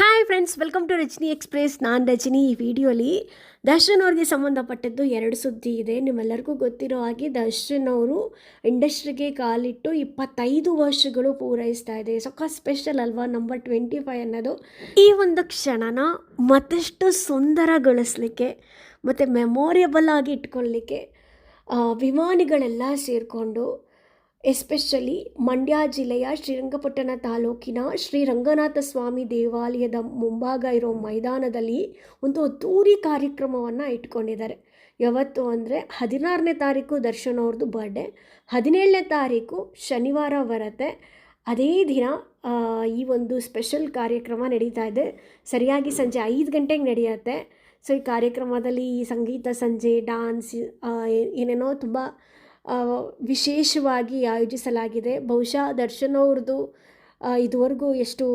Hi friends welcome to Rajani express ನಾನು ರಜನಿ ಈ ವಿಡಿಯೋಲಿ ದರ್ಶನ್ ಅವ್ರಿಗೆ ಸಂಬಂಧಪಟ್ಟದ್ದು ಎರಡು ಸುದ್ದಿ ಇದೆ. ನಿಮ್ಮೆಲ್ಲರಿಗೂ ಗೊತ್ತಿರೋ ಹಾಗೆ ದರ್ಶನ್ ಅವರು ಇಂಡಸ್ಟ್ರಿಗೆ ಕಾಲಿಟ್ಟು ಇಪ್ಪತ್ತೈದು ವರ್ಷಗಳು ಪೂರೈಸ್ತಾ ಇದೆ. ಸೊಕ್ಕ ಸ್ಪೆಷಲ್ ಅಲ್ವಾ? ನಂಬರ್ ಟ್ವೆಂಟಿ ಫೈವ್ ಅನ್ನೋದು. ಈ ಒಂದು ಕ್ಷಣನ ಮತ್ತಷ್ಟು ಸುಂದರಗೊಳಿಸ್ಲಿಕ್ಕೆ ಮತ್ತು ಮೆಮೊರೇಬಲ್ ಆಗಿ ಇಟ್ಕೊಳ್ಳಿಕ್ಕೆ ವಿಮಾನಿಗಳೆಲ್ಲ ಸೇರಿಕೊಂಡು ಎಸ್ಪೆಷಲಿ ಮಂಡ್ಯ ಜಿಲ್ಲೆಯ ಶ್ರೀರಂಗಪಟ್ಟಣ ತಾಲೂಕಿನ ಶ್ರೀ ರಂಗನಾಥ ಸ್ವಾಮಿ ದೇವಾಲಯದ ಮುಂಭಾಗ ಇರೋ ಮೈದಾನದಲ್ಲಿ ಒಂದು ಅದ್ದೂರಿ ಕಾರ್ಯಕ್ರಮವನ್ನು ಇಟ್ಕೊಂಡಿದ್ದಾರೆ. ಯಾವತ್ತು ಅಂದರೆ ಹದಿನಾರನೇ ತಾರೀಕು ದರ್ಶನ್ ಅವ್ರದ್ದು ಬರ್ಡೇ ಹದಿನೇಳನೇ ತಾರೀಕು ಶನಿವಾರ ಬರುತ್ತೆ. ಅದೇ ದಿನ ಈ ಒಂದು ಸ್ಪೆಷಲ್ ಕಾರ್ಯಕ್ರಮ ನಡೀತಾ ಇದೆ. ಸರಿಯಾಗಿ ಸಂಜೆ ಐದು ಗಂಟೆಗೆ ನಡೆಯುತ್ತೆ. ಸೊ ಈ ಕಾರ್ಯಕ್ರಮದಲ್ಲಿ ಸಂಗೀತ, ಸಂಜೆ ಡಾನ್ಸ್ ಏನೇನೋ ತುಂಬ ವಿಶೇಷವಾಗಿ ಆಯೋಜಿಸಲಾಗಿದೆ. ಬಹುಶಃ ದರ್ಶನ್ ಅವ್ರದ್ದು ಇದುವರೆಗೂ ಎಷ್ಟು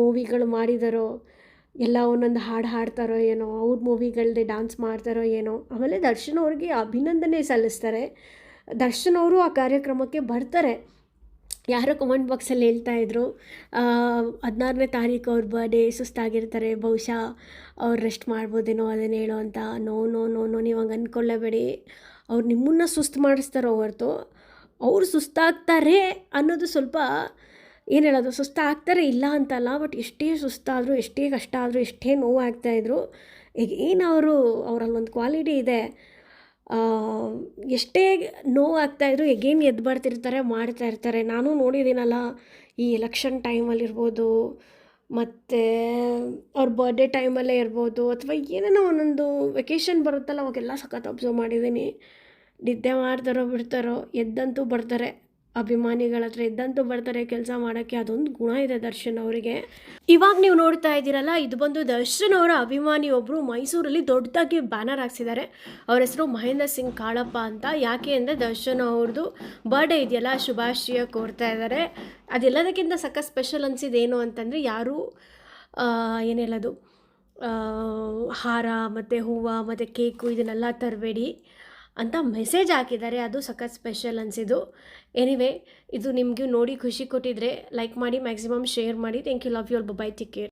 ಮೂವಿಗಳು ಮಾಡಿದಾರೋ, ಎಲ್ಲ ಒಂದೊಂದು ಹಾಡು ಹಾಡ್ತಾರೋ ಏನೋ, ಅವ್ರ ಮೂವಿಗಳದ್ದೇ ಡಾನ್ಸ್ ಮಾಡ್ತಾರೋ ಏನೋ, ಆಮೇಲೆ ದರ್ಶನ್ ಅವ್ರಿಗೆ ಅಭಿನಂದನೆ ಸಲ್ಲಿಸ್ತಾರೆ. ದರ್ಶನ್ ಅವರು ಆ ಕಾರ್ಯಕ್ರಮಕ್ಕೆ ಬರ್ತಾರೆ. ಯಾರೋ ಕಮೆಂಟ್ ಬಾಕ್ಸಲ್ಲಿ ಹೇಳ್ತಾ ಇದ್ರು ಹದಿನಾರನೇ ತಾರೀಕು ಅವ್ರ ಬರ್ಡೇ ಸುಸ್ತಾಗಿರ್ತಾರೆ, ಬಹುಶಃ ಅವ್ರು ರೆಸ್ಟ್ ಮಾಡ್ಬೋದೇನೋ ಅದನ್ನು ಹೇಳೋ ಅಂತ. ನೋ ನೋ ನೋ ನೋ, ನೀವು ಹಂಗೆ ಅಂದ್ಕೊಳ್ಳೇಬೇಡಿ ಅವ್ರು ನಿಮ್ಮನ್ನು ಸುಸ್ತು ಮಾಡಿಸ್ತಾರೋ ಹೊರತು ಅವರು ಸುಸ್ತಾಗ್ತಾರೆ ಅನ್ನೋದು ಸ್ವಲ್ಪ ಏನು ಹೇಳೋದು, ಸುಸ್ತಾಗ್ತಾರೆ ಇಲ್ಲ ಅಂತಲ್ಲ, ಬಟ್ ಎಷ್ಟೇ ಸುಸ್ತಾದರೂ, ಎಷ್ಟೇ ಕಷ್ಟ ಆದರೂ, ಎಷ್ಟೇ ನೋವು ಈಗ ಏನು ಅವರು, ಅವರಲ್ಲಿ ಒಂದು ಕ್ವಾಲಿಟಿ ಇದೆ. ಎಷ್ಟೇ ನೋವು ಆಗ್ತಾಯಿದ್ರು ಎಗೇನ್ ಎದ್ದು ಬರ್ತಿರ್ತಾರೆ, ಮಾಡ್ತಾ ಇರ್ತಾರೆ. ನಾನು ನೋಡಿದ್ದೀನಲ್ಲ, ಈ ಎಲೆಕ್ಷನ್ ಟೈಮಲ್ಲಿರ್ಬೋದು ಮತ್ತು ಅವ್ರ ಬರ್ಡೇ ಟೈಮಲ್ಲೇ ಇರ್ಬೋದು ಅಥವಾ ಏನೇನೋ ಒಂದೊಂದು ವೆಕೇಷನ್ ಬರುತ್ತಲ್ಲ, ಅವಾಗೆಲ್ಲ ಸಖತ್ ಅಬ್ಸರ್ವ್ ಮಾಡಿದ್ದೀನಿ. ನಿದ್ದೆ ಮಾಡ್ತಾರೋ ಬಿಡ್ತಾರೋ, ಎದ್ದಂತೂ ಬರ್ತಾರೆ. ಅಭಿಮಾನಿಗಳ ಹತ್ರ ಇದ್ದಂತೂ ಬರ್ತಾರೆ, ಕೆಲಸ ಮಾಡೋಕ್ಕೆ, ಅದೊಂದು ಗುಣ ಇದೆ ದರ್ಶನ್ ಅವರಿಗೆ. ಇವಾಗ ನೀವು ನೋಡ್ತಾ ಇದ್ದೀರಲ್ಲ, ಇದು ಬಂದು ದರ್ಶನ್ ಅವರ ಅಭಿಮಾನಿ ಒಬ್ಬರು ಮೈಸೂರಲ್ಲಿ ದೊಡ್ಡದಾಗಿ ಬ್ಯಾನರ್ ಹಾಕ್ಸಿದ್ದಾರೆ. ಅವ್ರ ಹೆಸರು ಮಹೇಂದ್ರ ಸಿಂಗ್ ಕಾಳಪ್ಪ ಅಂತ. ಯಾಕೆ ಅಂದರೆ ದರ್ಶನ್ ಅವ್ರದ್ದು ಬರ್ಡೇ ಇದೆಯಲ್ಲ, ಶುಭಾಶಯ ಕೋರ್ತಾ ಇದ್ದಾರೆ. ಅದೆಲ್ಲದಕ್ಕಿಂತ ಸಕ್ಕ ಸ್ಪೆಷಲ್ ಅನಿಸಿದೇನು ಅಂತಂದರೆ ಯಾರು ಏನೇಳೋದು ಹಾರ ಮತ್ತು ಹೂವು ಮತ್ತು ಕೇಕು ಇದನ್ನೆಲ್ಲ ತರಬೇಡಿ. ಅಂತ ಮೆಸೇಜ್ ಹಾಕಿದ್ದಾರೆ. ಅದು ಸಖತ್ ಸ್ಪೆಷಲ್ ಅನಿಸಿದ್ದು. ಎನಿವೆ ಇದು ನಿಮಗೂ ನೋಡಿ ಖುಷಿ ಕೊಟ್ಟಿದ್ರೆ ಲೈಕ್ ಮಾಡಿ ಮ್ಯಾಕ್ಸಿಮಮ್ ಶೇರ್ ಮಾಡಿ. Thank you love you all bye take